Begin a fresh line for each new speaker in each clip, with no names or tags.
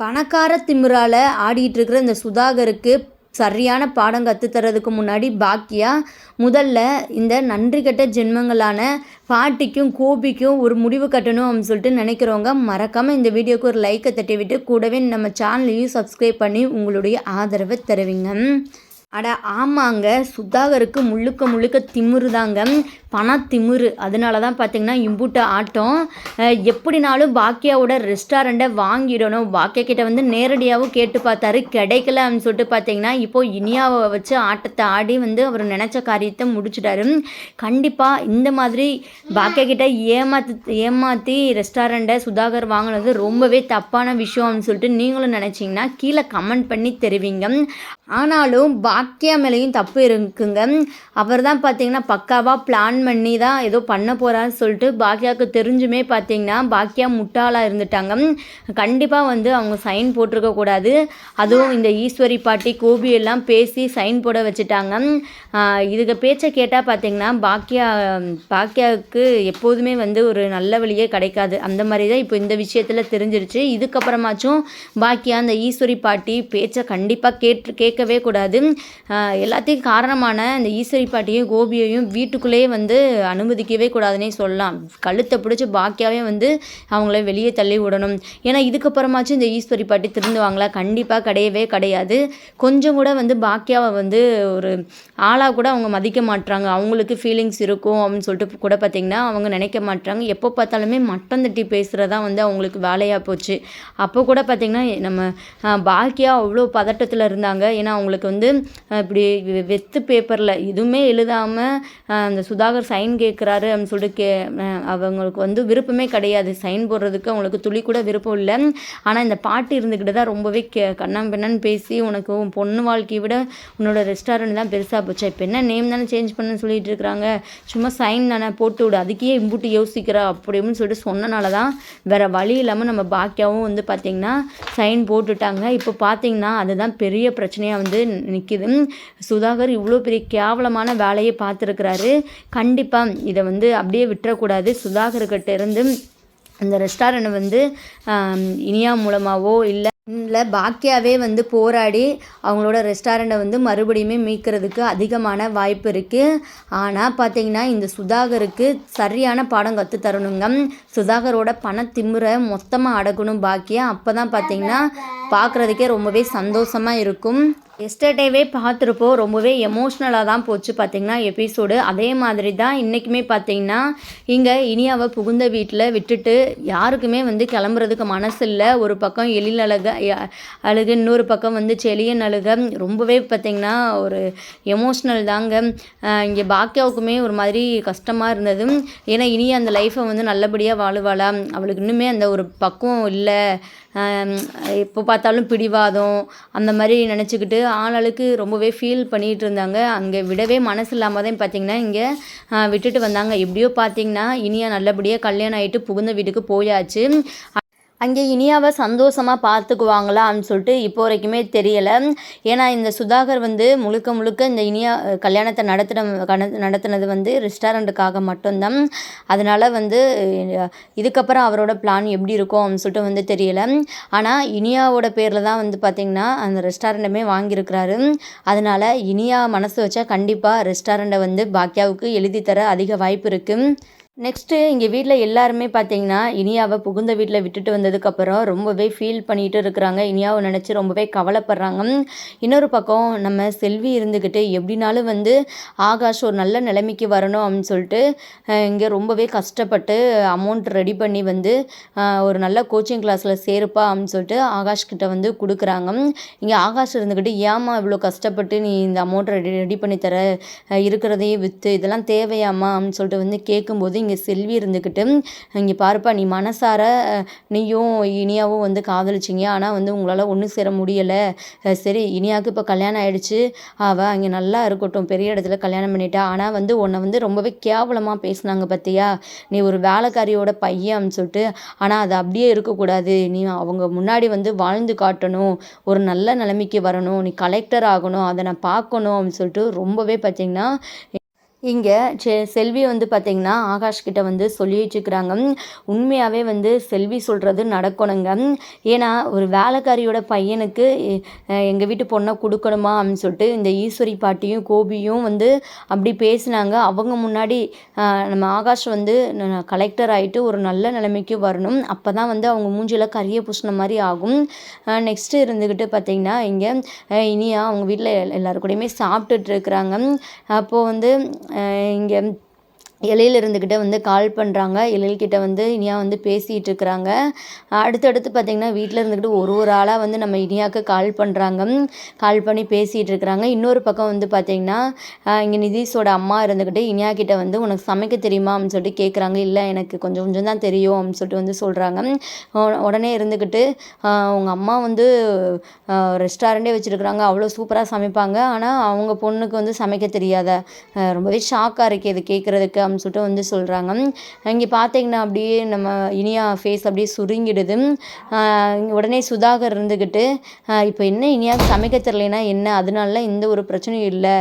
பணக்கார திமிரால் ஆடிட்டு இருக்கிற இந்த சுதாகருக்கு சரியான பாடம் கற்றுத்தரதுக்கு முன்னாடி பாக்கியா முதல்ல இந்த நன்றி கட்ட ஜென்மங்களான பாட்டிக்கும் கோபிக்கும் ஒரு முடிவு கட்டணும் அப்படின்னு சொல்லிட்டு நினைக்கிறவங்க மறக்காமல் இந்த வீடியோக்கு ஒரு லைக்கை தட்டி விட்டு கூடவே நம்ம சேனலையும் சப்ஸ்கிரைப் பண்ணி உங்களுடைய ஆதரவை தருவீங்க. அட ஆமாங்க. சுதாகருக்கு முழுக்க முழுக்க திமிரு தாங்க பண திமிரு. அதனால தான் பார்த்தீங்கன்னா இம்புட்ட ஆட்டம். எப்படினாலும் பாக்கியாவோட ரெஸ்டாரண்ட்டை வாங்கிடணும். பாக்கியா கிட்ட வந்து நேரடியாகவும் கேட்டு பார்த்தாரு. கிடைக்கல அப்படின்னு சொல்லிட்டு பார்த்தீங்கன்னா இப்போ இனியாவை வச்சு ஆட்டத்தை ஆடி வந்து அவர் நினச்ச காரியத்தை முடிச்சிட்டாரு. கண்டிப்பாக இந்த மாதிரி பாக்கியா கிட்ட ஏமாத்து ஏமாற்றி ரெஸ்டாரண்ட்டை சுதாகர் வாங்கினது ரொம்பவே தப்பான விஷயம் அப்படின்னு சொல்லிட்டு நீங்களும் நினச்சிங்கன்னா கீழே கமெண்ட் பண்ணி தெரிவிங்க. ஆனாலும் பா பாக்கியா மேலேயும் தப்பு இருக்குங்க. அவர் தான் பார்த்தீங்கன்னா பக்காவாக பிளான் பண்ணி தான் ஏதோ பண்ண போகிறான்னு சொல்லிட்டு பாக்கியாவுக்கு தெரிஞ்சுமே பார்த்தீங்கன்னா பாக்கியா முட்டாளாக இருந்துட்டாங்க. கண்டிப்பாக வந்து அவங்க சைன் போட்டிருக்க கூடாது. அதுவும் இந்த ஈஸ்வரி பாட்டி கோபி எல்லாம் பேசி சைன் போட வச்சுட்டாங்க. இதுக்கு பேச்சை கேட்டால் பார்த்தீங்கன்னா பாக்கியா பாக்கியாவுக்கு எப்போதுமே வந்து ஒரு நல்ல வழியே கிடைக்காது. அந்த மாதிரி தான் இப்போ இந்த விஷயத்தில் தெரிஞ்சிருச்சு. இதுக்கப்புறமாச்சும் பாக்கியா அந்த ஈஸ்வரி பாட்டி பேச்சை கண்டிப்பாக கேட்டு கேட்கவே கூடாது. எல்லாத்தையும் காரணமான இந்த ஈஸ்வரி பாட்டியும் கோபியையும் வீட்டுக்குள்ளேயே வந்து அனுமதிக்கவே கூடாதுன்னே சொல்லலாம். கழுத்தை பிடிச்சி பாக்கியாவே வந்து அவங்கள வெளியே தள்ளி விடணும். ஏன்னா இதுக்கப்புறமாச்சும் இந்த ஈஸ்வரி பாட்டி திருந்துவாங்களா? கண்டிப்பாக கிடையவே கிடையாது. கொஞ்சம் கூட வந்து பாக்கியாவை வந்து ஒரு ஆளாக கூட அவங்க மதிக்க மாட்டுறாங்க அவங்களுக்கு ஃபீலிங்ஸ் இருக்கும் அப்படின்னு சொல்லிட்டு கூட பார்த்திங்கன்னா அவங்க நினைக்க மாட்டுறாங்க எப்போ பார்த்தாலுமே மட்டம் தட்டி பேசுகிறதா வந்து அவங்களுக்கு வேலையாக போச்சு. அப்போ கூட பார்த்திங்கன்னா நம்ம பாக்கியா அவ்வளோ பதட்டத்தில் இருந்தாங்க. ஏன்னா அவங்களுக்கு வந்து இப்படி வெத்து பேப்பரில் எதுவுமே எழுதாமல் அந்த சுதாகர் சைன் கேட்குறாரு அப்படின்னு சொல்லிட்டு கே அவங்களுக்கு வந்து விருப்பமே கிடையாது. சைன் போடுறதுக்கு அவங்களுக்கு துளி கூட விருப்பம் இல்லை. ஆனால் இந்த பாட்டு இருந்துக்கிட்டு தான் ரொம்பவே கே கண்ணாம் பேசி உனக்கு உன் பொண்ணு வாழ்க்கையை விட உன்னோட ரெஸ்டாரண்ட் தான் பெருசாக போச்சு. இப்போ என்ன நேம் தானே சேஞ்ச் பண்ணு சொல்லிட்டு இருக்கிறாங்க. சும்மா சைன் தானே போட்டு விடு. அதுக்கே இம்புட்டு யோசிக்கிறா அப்படின்னு சொல்லிட்டு சொன்னனால தான் வேற வழி இல்லாமல் நம்ம பாக்கியாவும் வந்து பார்த்திங்கன்னா சைன் போட்டுட்டாங்க. இப்போ பார்த்தீங்கன்னா அதுதான் பெரிய பிரச்சனையாக வந்து நிற்கிது சுதாகர் இவ்வளோ பெரிய கேவலமான வேலையை பார்த்துருக்கிறாரு. கண்டிப்பாக இதை வந்து அப்படியே விட்டுறக்கூடாது. சுதாகர்கிட்ட இருந்து அந்த ரெஸ்டாரண்ட் வந்து இனியா மூலமாகவோ இல்லை இல்லை பாக்கியாவே வந்து போராடி அவங்களோட ரெஸ்டாரண்ட்டை வந்து மறுபடியுமே மீட்கிறதுக்கு அதிகமான வாய்ப்பு இருக்குது ஆனால் பார்த்தீங்கன்னா இந்த சுதாகருக்கு சரியான பாடம் கற்று தரணுங்க சுதாகரோட பண திமுறை மொத்தமாக அடக்கணும் பாக்கியா. அப்போ தான் பார்த்தீங்கன்னா பார்க்குறதுக்கே ரொம்பவே சந்தோஷமாக இருக்கும். எஸ்டர்டேவே பார்த்துருப்போம். ரொம்பவே எமோஷ்னலாக தான் போச்சு பார்த்தீங்கன்னா எபிசோடு அதே மாதிரி தான் இன்றைக்குமே பார்த்தீங்கன்னா இங்கே இனியாவை புகுந்த வீட்டில் விட்டுட்டு யாருக்குமே வந்து கிளம்புறதுக்கு மனசு இல்லை. ஒரு பக்கம் எழில் அழுக அழுக அழுகு இன்னொரு பக்கம் வந்து செளியன் அழுக. ரொம்பவே பார்த்திங்கன்னா ஒரு எமோஷ்னல் தாங்க. இங்கே பாக்கியாவுக்குமே ஒரு மாதிரி கஷ்டமாக இருந்தது. ஏன்னா இனி அந்த லைஃப்பை வந்து நல்லபடியாக வாழுவாளா? அவளுக்கு இன்னுமே அந்த ஒரு பக்குவம் இல்லை. எப்போ பார்த்தாலும் பிடிவாதம் அந்த மாதிரி நினச்சிக்கிட்டு ஆளாளுக்கு ரொம்பவே ஃபீல் பண்ணிகிட்டு இருந்தாங்க. அங்கே விடவே மனசு இல்லாமல் தான் பார்த்தீங்கன்னா இங்கே விட்டுட்டு வந்தாங்க. எப்படியோ பார்த்தீங்கன்னா இனியா நல்லபடியாக கல்யாணம் ஆகிட்டு புகுந்த வீட்டுக்கு போயாச்சு. அங்கே இனியாவை சந்தோஷமாக பார்த்துக்குவாங்களா அப்படின்னு சொல்லிட்டு இப்போ வரைக்குமே தெரியலை. ஏன்னா இந்த சுதாகர் வந்து முழுக்க முழுக்க இந்த இனியா கல்யாணத்தை நடத்தின நடத்தினது வந்து ரெஸ்டாரண்ட்டுக்காக மட்டும்தான். அதனால் வந்து இதுக்கப்புறம் அவரோட பிளான் எப்படி இருக்கும் அப்படின்னு சொல்லிட்டு வந்து தெரியலை. ஆனால் இனியாவோட பேரில் தான் வந்து பார்த்திங்கன்னா அந்த ரெஸ்டாரண்ட்டுமே வாங்கியிருக்கிறாரு. அதனால் இனியா மனசு வச்சா கண்டிப்பாக ரெஸ்டாரண்ட்டை வந்து பாக்கியாவுக்கு எழுதி தர அதிக வாய்ப்பு இருக்குது நெக்ஸ்ட்டு இங்கே வீட்டில் எல்லாருமே பார்த்தீங்கன்னா இனியாவை புகுந்த வீட்டில் விட்டுட்டு வந்ததுக்கப்புறம் ரொம்பவே ஃபீல் பண்ணிகிட்டு இருக்கிறாங்க. இனியாவை நினச்சி ரொம்பவே கவலைப்படுறாங்க. இன்னொரு பக்கம் நம்ம செல்வி இருந்துக்கிட்டு எப்படினாலும் வந்து ஆகாஷ் ஒரு நல்ல நிலைமைக்கு வரணும் அப்படின்னு சொல்லிட்டு இங்கே ரொம்பவே கஷ்டப்பட்டு அமௌண்ட் ரெடி பண்ணி வந்து ஒரு நல்ல கோச்சிங் கிளாஸில் சேருப்பா அப்படின்னு சொல்லிட்டு ஆகாஷ் கிட்ட வந்து கொடுக்குறாங்க. இங்கே ஆகாஷ் இருந்துக்கிட்டு ஏமா இவ்வளோ கஷ்டப்பட்டு நீ இந்த அமௌண்ட் ரெடி ரெடி பண்ணி தர இருக்கிறதையே இருக்கிறதையும் விற்று இதெல்லாம் தேவையாம்மா அப்படின்னு சொல்லிட்டு வந்து கேட்கும்போது இங்கே செல்வி இருந்துக்கிட்டு இங்கே பாருப்பா நீ மனசார நீயும் இனியாவும் வந்து காதலிச்சிங்க. ஆனால் வந்து உங்களால் ஒன்று சேர முடியலை. சரி இனியாவுக்கு இப்போ கல்யாணம் ஆயிடுச்சு. அவள் அங்கே நல்லா இருக்கட்டும் பெரிய இடத்துல கல்யாணம் பண்ணிட்டா. ஆனால் வந்து உன்னை வந்து ரொம்பவே கேவலமாக பேசுனாங்க பார்த்தியா நீ ஒரு வேலைக்காரியோட பையன் சொல்லிட்டு ஆனால் அது அப்படியே இருக்கக்கூடாது. நீ அவங்க முன்னாடி வந்து வாழ்ந்து காட்டணும். ஒரு நல்ல நிலைமைக்கு வரணும். நீ கலெக்டர் ஆகணும். அதை நான் பார்க்கணும் அப்படின்னு சொல்லிட்டு ரொம்பவே பார்த்திங்கன்னா இங்கே செ செல்வி வந்து பார்த்திங்கன்னா ஆகாஷ்கிட்ட வந்து சொல்லி வச்சுக்கிறாங்க உண்மையாகவே வந்து செல்வி சொல்கிறது நடக்கணுங்க. ஏன்னா ஒரு வேலைக்காரியோட பையனுக்கு எங்கள் வீட்டு பொண்ணை கொடுக்கணுமா அப்படின்னு சொல்லிட்டு இந்த ஈஸ்வரி பாட்டியும் கோபியும் வந்து அப்படி பேசினாங்க. அவங்க முன்னாடி நம்ம ஆகாஷ் வந்து கலெக்டர் ஆகிட்டு ஒரு நல்ல நிலைமைக்கு வரணும். அப்போ தான் வந்து அவங்க மூஞ்சியில் கரிய பூசின மாதிரி ஆகும். நெக்ஸ்ட்டு இருந்துக்கிட்டு பார்த்திங்கன்னா இங்கே இனியா அவங்க வீட்டில் எல்லாருக்கூடையுமே கூடயுமே சாப்பிட்டுட்டு இருக்கிறாங்க. அப்போது வந்து இங்கே இலையில இருந்துக்கிட்டே வந்து கால் பண்ணுறாங்க இலையில்கிட்ட வந்து இனியா வந்து பேசிகிட்டு இருக்கிறாங்க. அடுத்தடுத்து பார்த்திங்கன்னா வீட்டில் இருந்துக்கிட்டு ஒரு ஒரு ஆளாக வந்து நம்ம இனியாவுக்கு கால் பண்ணுறாங்க கால் பண்ணி பேசிகிட்டு இருக்கிறாங்க. இன்னொரு பக்கம் வந்து பார்த்திங்கன்னா இங்கே நிதிஷோட அம்மா இருந்துக்கிட்டு இனியா கிட்ட வந்து உனக்கு சமைக்க தெரியுமா அப்படின்னு சொல்லிட்டு கேட்குறாங்க இல்லை எனக்கு கொஞ்சம் கொஞ்சம் தான் தெரியும் அப்படின்னு சொல்லிட்டு வந்து சொல்கிறாங்க உடனே இருந்துக்கிட்டு உங்கள் அம்மா வந்து ரெஸ்டாரண்ட்டே வச்சுருக்குறாங்க. அவ்வளோ சூப்பராக சமைப்பாங்க. ஆனால் அவங்க பொண்ணுக்கு வந்து சமைக்க தெரியாத ரொம்பவே ஷாக்காக இருக்குது இது கேட்குறதுக்கு அப்படின்னு சொல்லிட்டு வந்து சொல்கிறாங்க இங்கே பார்த்தீங்கன்னா அப்படியே நம்ம இனியா ஃபேஸ் அப்படியே சுருங்கிடுது. உடனே சுதாகர் இருந்துக்கிட்டு இப்போ என்ன இனியா சமைக்க தெரிலனா என்ன? அதனால எந்த ஒரு பிரச்சனையும் இல்லை.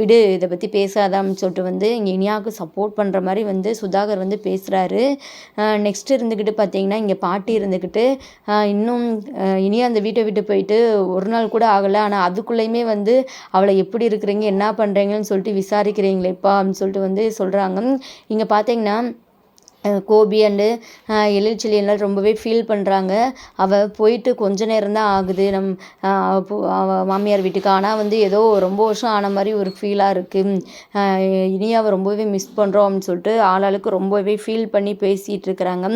விடு இதை பற்றி பேசாதான்னு சொல்லிட்டு வந்து இங்கே இனியாவுக்கு சப்போர்ட் பண்ணுற மாதிரி வந்து சுதாகர் வந்து பேசுகிறாரு நெக்ஸ்ட் இருந்துக்கிட்டு பார்த்தீங்கன்னா இங்கே பாட்டி இருந்துக்கிட்டு இன்னும் இனியா அந்த வீட்டை விட்டு போயிட்டு ஒரு நாள் கூட ஆகலை. ஆனால் அதுக்குள்ளேயுமே வந்து அவளை எப்படி இருக்கிறீங்க என்ன பண்ணுறீங்கன்னு சொல்லிட்டு விசாரிக்கிறீங்களேப்பா அப்படின்னு சொல்லிட்டு வந்து சொல்கிறாங்க இங்கே பார்த்தீங்கன்னா கோபி அண்டு எழில்ச்செல்வி எல்லாம் ரொம்பவே ஃபீல் பண்ணுறாங்க அவள் போயிட்டு கொஞ்ச நேரம் தான் ஆகுது. நம் அவள் மாமியார் வீட்டுக்கு. ஆனால் வந்து ஏதோ ரொம்ப வருஷம் ஆன மாதிரி ஒரு ஃபீலாக இருக்குது இனி அவள் ரொம்பவே மிஸ் பண்ணுறோம் அப்படின்னு சொல்லிட்டு ஆளாளுக்கு ரொம்பவே ஃபீல் பண்ணி பேசிகிட்டு இருக்கிறாங்க.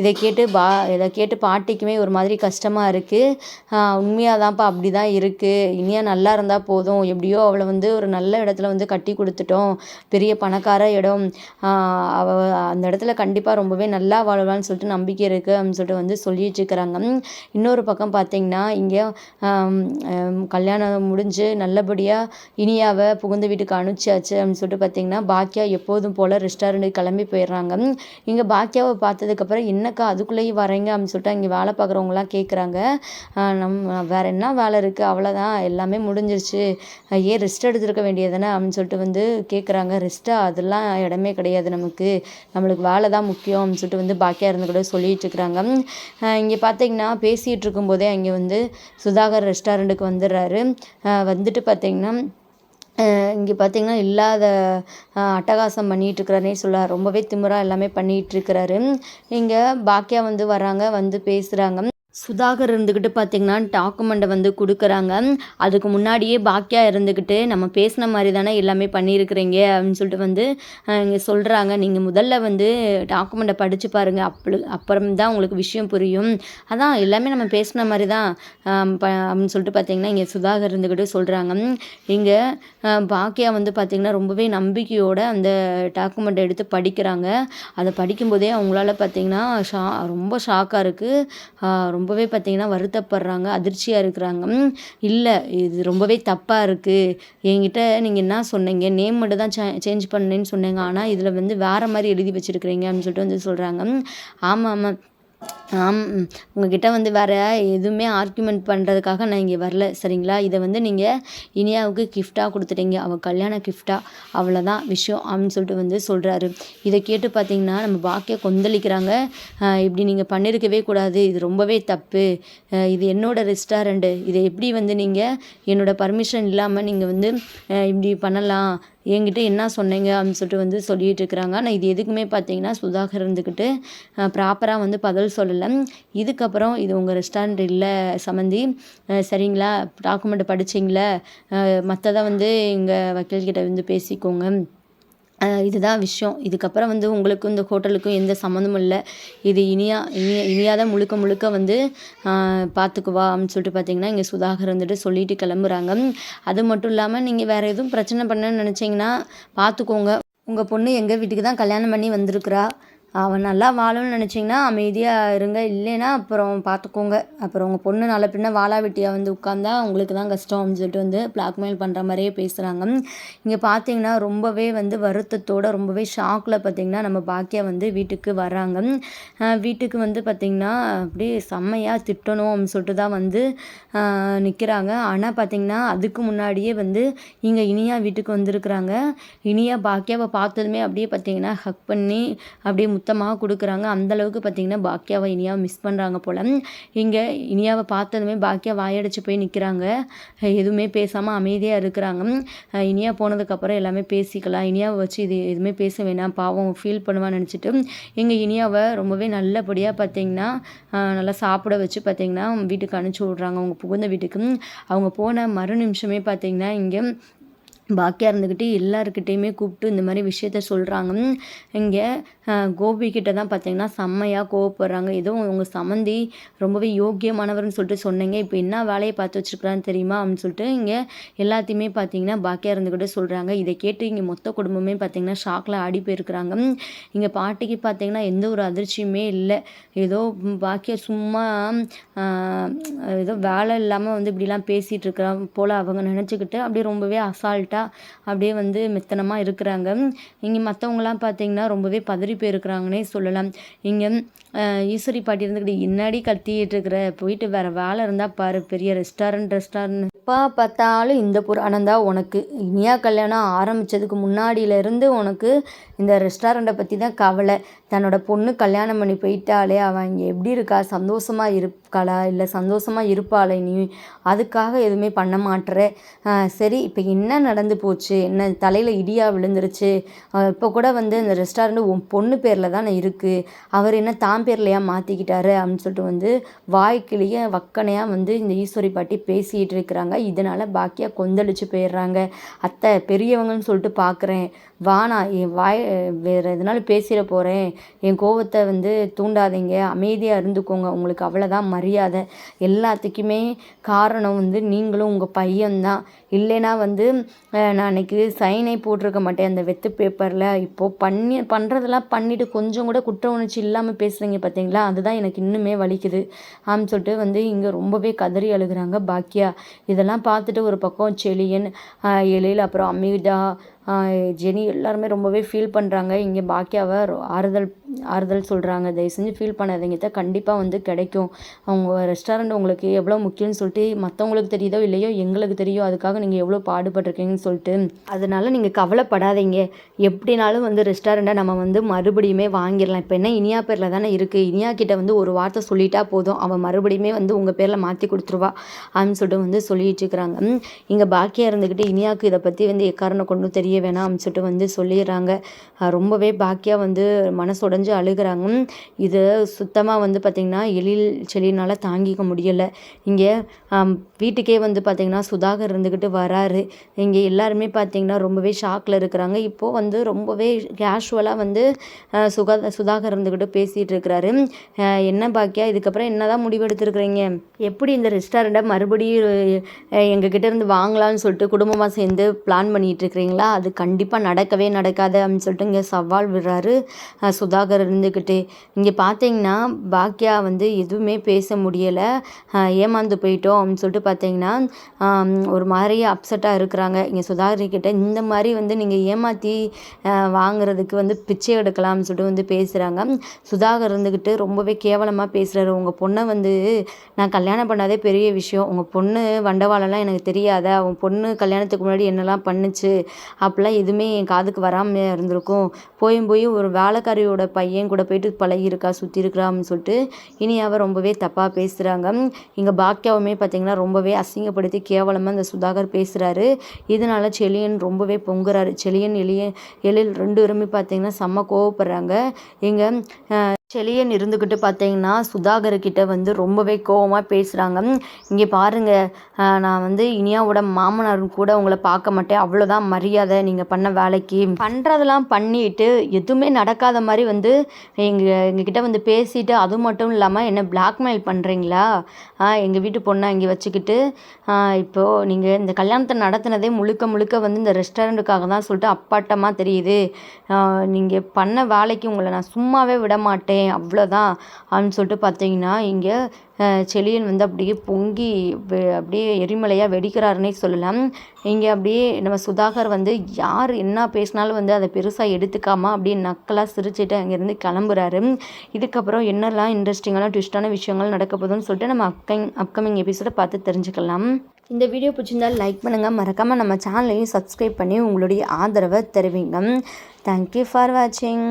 இதை கேட்டு பா இதை கேட்டு பாட்டிக்குமே ஒரு மாதிரி கஷ்டமாக இருக்குது உண்மையாக தான்ப்பா அப்படி தான் இருக்குது இனியா நல்லா இருந்தால் போதும். எப்படியோ அவளை வந்து ஒரு நல்ல இடத்துல வந்து கட்டி கொடுத்துட்டோம். பெரிய பணக்கார இடம். அவள் அந்த இடத்துல கண்டிப்பாக ரொம்பவே நல்லா வாழ்வான்னு சொல்லிட்டு நம்பிக்கை இருக்குது அப்படின்னு சொல்லிட்டு வந்து சொல்லிட்டு இருக்கிறாங்க. இன்னொரு பக்கம் பார்த்தீங்கன்னா இங்கே கல்யாணம் முடிஞ்சு நல்லபடியாக இனியாவை புகுந்த வீட்டுக்கு அனுப்பிச்சாச்சு அப்படின்னு சொல்லிட்டு பார்த்தீங்கன்னா பாக்கியா எப்போதும் போல் ரெஸ்டாரண்ட்டுக்கு கிளம்பி போயிடுறாங்க. இங்கே பாக்கியாவை பார்த்ததுக்கப்புறம் என்னக்கா அதுக்குள்ளேயும் வரீங்க அப்படின்னு சொல்லிட்டு இங்கே வேலை பார்க்குறவங்களாம் கேட்குறாங்க நம் வேறு என்ன வேலை இருக்குது அவ்வளோதான் எல்லாமே முடிஞ்சிருச்சு. ஏன் ரெஸ்ட் எடுத்துருக்க வேண்டியதானே அப்படின்னு சொல்லிட்டு வந்து கேட்குறாங்க ரெஸ்ட்டாக அதெல்லாம் இடமே கிடையாது நமக்கு. நம்மளுக்கு வேலை தான் முக்கியம் அப்படின்னு சொல்லிட்டு வந்து பாக்கியா இருந்து கூட சொல்லிட்டு இருக்கிறாங்க. இங்கே பார்த்தீங்கன்னா பேசிகிட்டு இருக்கும்போதே அங்கே வந்து சுதாகர் ரெஸ்டாரண்ட்டுக்கு வந்துடுறாரு. வந்துட்டு பார்த்தீங்கன்னா இங்கே பார்த்தீங்கன்னா இல்லாத அட்டகாசம் பண்ணிகிட்ருக்குறாருனே சொல்ல ரொம்பவே திமிராக எல்லாமே பண்ணிகிட்ருக்கிறாரு இங்கே பாக்கியா வந்து வராங்க வந்து பேசுகிறாங்க சுதாகர் இருந்துக்கிட்டு பார்த்திங்கன்னா டாக்குமெண்ட்டை வந்து கொடுக்குறாங்க. அதுக்கு முன்னாடியே பாக்கியா இருந்துக்கிட்டு நம்ம பேசின மாதிரி தானே எல்லாமே பண்ணியிருக்கிறீங்க அப்படின்னு சொல்லிட்டு வந்து இங்கே சொல்கிறாங்க நீங்கள் முதல்ல வந்து டாக்குமெண்ட்டை படித்து பாருங்கள் அப்படி அப்புறம் தான் உங்களுக்கு விஷயம் புரியும். அதான் எல்லாமே நம்ம பேசின மாதிரி தான் அப்படின்னு சொல்லிட்டு பார்த்திங்கன்னா இங்கே சுதாகர் இருந்துக்கிட்டு சொல்கிறாங்க இங்கே பாக்கியா வந்து பார்த்திங்கன்னா ரொம்பவே நம்பிக்கையோடு அந்த டாக்குமெண்ட்டை எடுத்து படிக்கிறாங்க. அதை படிக்கும்போதே அவங்களால பார்த்திங்கன்னா ஷா ரொம்ப ஷாக்காக இருக்குது ரொம்ப ரொம்பவே பார்த்திங்கன்னா வருத்தப்படுறாங்க அதிர்ச்சியாக இருக்கிறாங்க. இல்லை இது ரொம்பவே தப்பாக இருக்குது என்கிட்ட நீங்கள் என்ன சொன்னீங்க? நேம் மட்டும் தான் சே சேஞ்ச் பண்ணேன்னு சொன்னீங்க. ஆனால் இதில் வந்து வேறு மாதிரி எழுதி வச்சுருக்கிறீங்க அப்படின்னு சொல்லிட்டு வந்து சொல்கிறாங்க ஆமாம் ஆமாம் ஆம் உங்ககிட்ட வந்து வேறு எதுவுமே ஆர்க்யூமெண்ட் பண்ணுறதுக்காக நான் இங்கே வரல சரிங்களா? இதை வந்து நீங்கள் இனியாவுக்கு கிஃப்டாக கொடுத்துட்டீங்க. அவள் கல்யாண கிஃப்டாக அவ்வளோதான் விஷயம் அப்படின்னு சொல்லிட்டு வந்து சொல்கிறாரு இதை கேட்டு பார்த்தீங்கன்னா நம்ம பாக்கிய கொந்தளிக்கிறாங்க. இப்படி நீங்கள் பண்ணியிருக்கவே கூடாது. இது ரொம்பவே தப்பு. இது என்னோடய ரெஸ்டாரண்ட்டு இதை எப்படி வந்து நீங்கள் என்னோடய பர்மிஷன் இல்லாமல் நீங்கள் வந்து இப்படி பண்ணலாம்? என்கிட்ட என்ன சொன்னீங்க? அப்படின்னு சொல்லிட்டு வந்து சொல்லிகிட்டு இருக்கிறாங்க. ஆனால் இது எதுக்குமே பார்த்தீங்கன்னா சுதாகர் இருந்துக்கிட்டு ப்ராப்பராக வந்து பதில் சொல்லலை. இதுக்கப்புறம் இது உங்கள் ரெஸ்டாரண்ட் இல்லை சம்மந்தி சரிங்களா? டாக்குமெண்ட் படிச்சிங்களா? மற்றதை வந்து எங்கள் வக்கீல்கிட்ட வந்து பேசிக்கோங்க. இதுதான் விஷயம். இதுக்கப்புறம் வந்து உங்களுக்கும் இந்த ஹோட்டலுக்கும் எந்த சம்மந்தமும் இல்லை. இது இனியா இனிய இனியா தான் முழுக்க முழுக்க வந்து பார்த்துக்குவா அப்படின்னு சொல்லிட்டு பார்த்தீங்கன்னா இங்கே சுதாகர் வந்துட்டு சொல்லிட்டு கிளம்புறாங்க. அது மட்டும் இல்லாமல் நீங்கள் வேறு எதுவும் பிரச்சனை பண்ணணும்னு நினச்சிங்கன்னா பார்த்துக்கோங்க உங்கள் பொண்ணு எங்கள் வீட்டுக்கு தான் கல்யாணம் பண்ணி வந்திருக்குறா. அவன் நல்லா வாழணும்னு நினச்சிங்கன்னா அமைதியாக இருங்க. இல்லைன்னா அப்புறம் பார்த்துக்கோங்க அப்புறம் உங்கள் பொண்ணு நல்ல பின்ன வாழா வெட்டியாக வந்து உட்காந்தா உங்களுக்கு தான் கஷ்டம் அப்படின்னு சொல்லிட்டு வந்து பிளாக்மெயில் பண்ணுற மாதிரியே பேசுகிறாங்க இங்கே பார்த்தீங்கன்னா ரொம்பவே வந்து வருத்தத்தோட ரொம்பவே ஷாக்கில் பார்த்தீங்கன்னா நம்ம பாக்கியா வந்து வீட்டுக்கு வராங்க வீட்டுக்கு வந்து பார்த்திங்கன்னா அப்படியே செம்மையாக திட்டணும் அப்படின்னு சொல்லிட்டு தான் வந்து நிற்கிறாங்க ஆனால் பார்த்திங்கன்னா அதுக்கு முன்னாடியே வந்து இங்கே இனியா வீட்டுக்கு வந்திருக்கிறாங்க. இனியா பாக்கியாவை பார்த்ததுமே அப்படியே பார்த்தீங்கன்னா ஹக் பண்ணி அப்படியே சுத்தமாக கொடுக்குறாங்க. அந்தளவுக்கு பார்த்தீங்கன்னா பாக்கியாவை இனியாவை மிஸ் பண்ணுறாங்க போல். இங்கே இனியாவை பார்த்ததுமே பாக்கியா வாயடிச்சு போய் நிற்கிறாங்க எதுவுமே பேசாமல் அமைதியாக இருக்கிறாங்க. இனியா போனதுக்கப்புறம் எல்லாமே பேசிக்கலாம். இனியாவை வச்சு இது எதுவுமே பேச வேணாம். பாவம் ஃபீல் பண்ணுவான்னு நினச்சிட்டு. எங்கள் இனியாவை ரொம்பவே நல்லபடியாக பார்த்தீங்கன்னா நல்லா சாப்பிட வச்சு பார்த்தீங்கன்னா வீட்டுக்கு அனுப்பிச்சி விட்றாங்க. அவங்க புகுந்த வீட்டுக்கு. அவங்க போன மறு நிமிஷமே பார்த்தீங்கன்னா இங்கே பாக்கியா இருந்துக்கிட்டு எல்லாருக்கிட்டேயுமே கூப்பிட்டு இந்த மாதிரி விஷயத்த சொல்கிறாங்க இங்கே கோபிக்கிட்ட தான் பார்த்தீங்கன்னா செம்மையாக கோவப்படுறாங்க. ஏதோ உங்கள் சம்மந்தி ரொம்பவே யோக்கியமானவர்னு சொல்லிட்டு சொன்னீங்க. இப்போ என்ன வேலையை பார்த்து வச்சுருக்குறான்னு தெரியுமா? அப்படின்னு சொல்லிட்டு இங்கே எல்லாத்தையுமே பார்த்தீங்கன்னா பாக்கியா இருந்துக்கிட்டு சொல்கிறாங்க இதை கேட்டு இங்கே மொத்த குடும்பமே பார்த்தீங்கன்னா ஷாக்கில் ஆடி போயிருக்கிறாங்க. இங்கே பாட்டிக்கு பார்த்தீங்கன்னா எந்த ஒரு அதிர்ச்சியுமே இல்லை. ஏதோ பாக்கியா சும்மா ஏதோ வேலை இல்லாமல் வந்து இப்படிலாம் பேசிகிட்டு இருக்கிறா போல் அவங்க நினச்சிக்கிட்டு அப்படியே ரொம்பவே அசால்ட்டாக அப்படியே வந்து மெத்தனமாக இருக்கிறாங்க. இங்கே மற்றவங்களாம் பார்த்தீங்கன்னா ரொம்பவே பதறி போயிருக்கிறாங்கன்னே சொல்லலாம். இங்கே ஈஸ்வரி பாட்டி இருந்துக்கிட்டு என்னடி கத்திட்டு இருக்கிற போயிட்டு வேற வேலை இருந்தால் பாரு பெரிய ரெஸ்டாரண்ட் ரெஸ்டாரண்ட் எப்போ பார்த்தாலும் இந்த புராணம் தான் உனக்கு. இனியா கல்யாணம் ஆரம்பித்ததுக்கு முன்னாடியிலேருந்து உனக்கு இந்த ரெஸ்டாரண்ட்டை பற்றி தான் கவலை. தன்னோட பொண்ணு கல்யாணம் பண்ணி போயிட்டாலே அவன் இங்கே எப்படி இருக்கா? சந்தோஷமாக இருக்காளா? இல்லை சந்தோஷமாக இருப்பாளே நீ அதுக்காக எதுவுமே பண்ண மாட்டுற. சரி இப்போ என்ன நடந்து போச்சு என்ன தலையில் இடியா விழுந்துருச்சு. இப்போ கூட வந்து இந்த ரெஸ்டாரண்ட் உன் பொண்ணு பேரில் தானே இருக்குது அவர் என்ன தான் பேர்லையா மாற்றிக்கிட்டாரு அப்படின்னு சொல்லிட்டு வந்து வாய்க்கிலேயே வக்கனையாக வந்து இந்த ஈஸ்வரி பாட்டி பேசிகிட்டு இருக்கிறாங்க. இதனால் பாக்கியாக கொந்தளிச்சு போயிடுறாங்க. அத்தை பெரியவங்கன்னு சொல்லிட்டு பார்க்குறேன் வானா என் வாய் வேறு எதனால பேசிட போகிறேன் என் கோவத்தை வந்து தூண்டாதீங்க. அமைதியாக இருந்துக்கோங்க. உங்களுக்கு அவ்வளோதான் மரியாதை. எல்லாத்துக்குமே காரணம் வந்து நீங்களும் உங்கள் பையன்தான். இல்லைன்னா வந்து நான் அன்னைக்கு சைனே போட்டிருக்க மாட்டேன். அந்த வெத்து பேப்பரில் இப்போது பண்ணி பண்ணுறதெல்லாம் பண்ணிவிட்டு கொஞ்சம் கூட குற்ற உணர்ச்சி இல்லாமல் பேசுகிறீங்க பார்த்தீங்களா அதுதான் எனக்கு இன்னுமே வலிக்குது. ஆம் சொல்லிட்டு வந்து இங்கே ரொம்பவே கதறி அழுகுறாங்க பாக்கியா. இதெல்லாம் பார்த்துட்டு ஒரு பக்கம் செலியன் எழில் அப்புறம் அமிர்தா ஜெனி எல்லாருமே ரொம்பவே ஃபீல் பண்ணுறாங்க இங்கே பாக்கியாவை ஆறுதல் ஆறுதல் சொல்கிறாங்க தயவு செஞ்சு ஃபீல் பண்ணாதீங்க. தான் கண்டிப்பாக வந்து கிடைக்கும். அவங்க ரெஸ்டாரண்ட் உங்களுக்கு எவ்வளோ முக்கியம்னு சொல்லிட்டு மற்றவங்களுக்கு தெரியுதோ இல்லையோ எங்களுக்கு தெரியும். அதுக்காக நீங்கள் எவ்வளோ பாடுபட்டிருக்கீங்கன்னு சொல்லிட்டு. அதனால் நீங்கள் கவலைப்படாதீங்க. எப்படினாலும் வந்து ரெஸ்டாரண்ட்டை நம்ம வந்து மறுபடியுமே வாங்கிடலாம். இப்போ என்ன இனியா பேரில் தானே இருக்குது இனியா கிட்ட வந்து ஒரு வார்த்தை சொல்லிட்டா போதும். அவன் மறுபடியுமே வந்து உங்கள் பேரில் மாற்றி கொடுத்துருவா. அப்படின்னு சொல்லிட்டு வந்து சொல்லிட்டு இருக்கிறாங்க. இங்கே பாக்கியாக இருந்துக்கிட்டு இனியாவுக்கு இதை பற்றி வந்து எக்காரணம் கொண்டும் தெரிய வேணாம் அப்படின்னு சொல்லிட்டு வந்து சொல்லிடுறாங்க. ரொம்பவே பாக்கியாக வந்து மனசு உடஞ்சு மனசுடைஞ்சு அழுகுறாங்க. இது சுத்தமாக வந்து பார்த்திங்கன்னா எழில் செழினால் தாங்கிக்க முடியலை. இங்கே வீட்டுக்கே வந்து பார்த்திங்கன்னா சுதாகர் இருந்துக்கிட்டு வராரு. இங்கே எல்லாருமே பார்த்திங்கன்னா ரொம்பவே ஷாக்கில் இருக்கிறாங்க. இப்போது வந்து ரொம்பவே கேஷுவலாக வந்து அஹ், சுகா சுதாகர் இருந்துக்கிட்டு பேசிகிட்டு இருக்கிறாரு. என்ன பாக்கியா இதுக்கப்புறம் என்ன தான் முடிவெடுத்துருக்குறீங்க? எப்படி இந்த ரெஸ்டாரண்ட்டை மறுபடியும் எங்ககிட்ட இருந்து வாங்கலாம்னு சொல்லிட்டு குடும்பமாக சேர்ந்து பிளான் பண்ணிகிட்டு இருக்கிறீங்களா? அது கண்டிப்பாக நடக்கவே நடக்காது அப்படின்னு சொல்லிட்டு இங்கே சவால் விடுறாரு சுதாகர். சுதாகர் இருந்துக்கிட்டு இங்கே பார்த்தீங்கன்னா பாக்கியா வந்து எதுவுமே பேச முடியலை. ஏமாந்து போயிட்டோம் அப்படின்னு சொல்லிட்டு பார்த்தீங்கன்னா ஒரு மாதிரி அப்செட்டாக இருக்கிறாங்க. இங்கே சுதாகர்கிட்ட இந்த மாதிரி வந்து நீங்கள் ஏமாற்றி வாங்குறதுக்கு வந்து பிச்சை எடுக்கலாம்னு சொல்லிட்டு வந்து பேசுகிறாங்க சுதாகர் இருந்துக்கிட்டு ரொம்பவே கேவலமாக பேசுகிறாரு உங்கள் பொண்ணை வந்து நான் கல்யாணம் பண்ணாதே பெரிய விஷயம். உங்கள் பொண்ணு வண்டவாளம்லாம் எனக்கு தெரியாத? உன் பொண்ணு கல்யாணத்துக்கு முன்னாடி என்னெல்லாம் பண்ணுச்சு? அப்படிலாம் எதுவுமே என் காதுக்கு வராமல் இருந்திருக்கும். போயும் போய் ஒரு வேலைக்காரியோட பையன் கூட போயிட்டு பழகியிருக்கா சுற்றி இருக்கிறான்னு சொல்லிட்டு. இனி ரொம்பவே தப்பாக பேசுகிறாங்க இங்கே பாக்கியாவுமே பார்த்தீங்கன்னா ரொம்பவே அசிங்கப்படுத்தி கேவலமாக இந்த சுதாகர் பேசுகிறாரு இதனால செலியன் ரொம்பவே பொங்குறாரு. செலியன் எளிய எழில் ரெண்டு பேருமே பார்த்தீங்கன்னா செம்ம கோவப்படுறாங்க. இங்கே செழியன் இருந்துக்கிட்டு பார்த்தீங்கன்னா சுதாகர்கிட்ட வந்து ரொம்பவே கோவமாக பேசுகிறாங்க இங்கே பாருங்கள் நான் வந்து இனியாவோட மாமனார் கூட உங்களை பார்க்க மாட்டேன். அவ்வளோதான் மரியாதை. நீங்கள் பண்ண வேலைக்கு பண்ணுறதெல்லாம் பண்ணிட்டு எதுவுமே நடக்காத மாதிரி வந்து எங்கள் எங்ககிட்ட வந்து பேசிட்டு அது மட்டும் இல்லாமல் என்ன பிளாக்மெயில் பண்ணுறீங்களா எங்கள் வீட்டு பொண்ணை இங்கே வச்சுக்கிட்டு இப்போது நீங்கள் இந்த கல்யாணத்தை நடத்தினதே முழுக்க முழுக்க வந்து இந்த ரெஸ்டாரண்ட்டுக்காக தான் சொல்லிட்டு அப்பாட்டமாக தெரியுது. நீங்கள் பண்ண வேலைக்கு உங்களை நான் சும்மாவே விட மாட்டேன். மாட்டேன் அவ்வளோதான் அப்படின்னு சொல்லிட்டு பார்த்தீங்கன்னா இங்கே செழியன் வந்து அப்படியே பொங்கி அப்படியே எரிமலையாக வெடிக்கிறாருன்னே சொல்லலாம். இங்கே அப்படியே நம்ம சுதாகர் வந்து யார் என்ன பேசினாலும் வந்து அதை பெருசாக எடுத்துக்காமல் அப்படியே நக்கலாக சிரிச்சுட்டு அங்கேருந்து கிளம்புறாரு. இதுக்கப்புறம் என்னெல்லாம் இன்ட்ரெஸ்டிங்கான ட்விஸ்டான விஷயங்கள் நடக்க போகுதுன்னு சொல்லிட்டு நம்ம அப்கமிங் அப்கமிங் எபிசோடை பார்த்து தெரிஞ்சுக்கலாம். இந்த வீடியோ பிடிச்சிருந்தால் லைக் பண்ணுங்கள் மறக்காமல் நம்ம சேனலையும் சப்ஸ்கிரைப் பண்ணி உங்களுடைய ஆதரவை தெரிவிங்க. தேங்க்யூ ஃபார் வாட்சிங்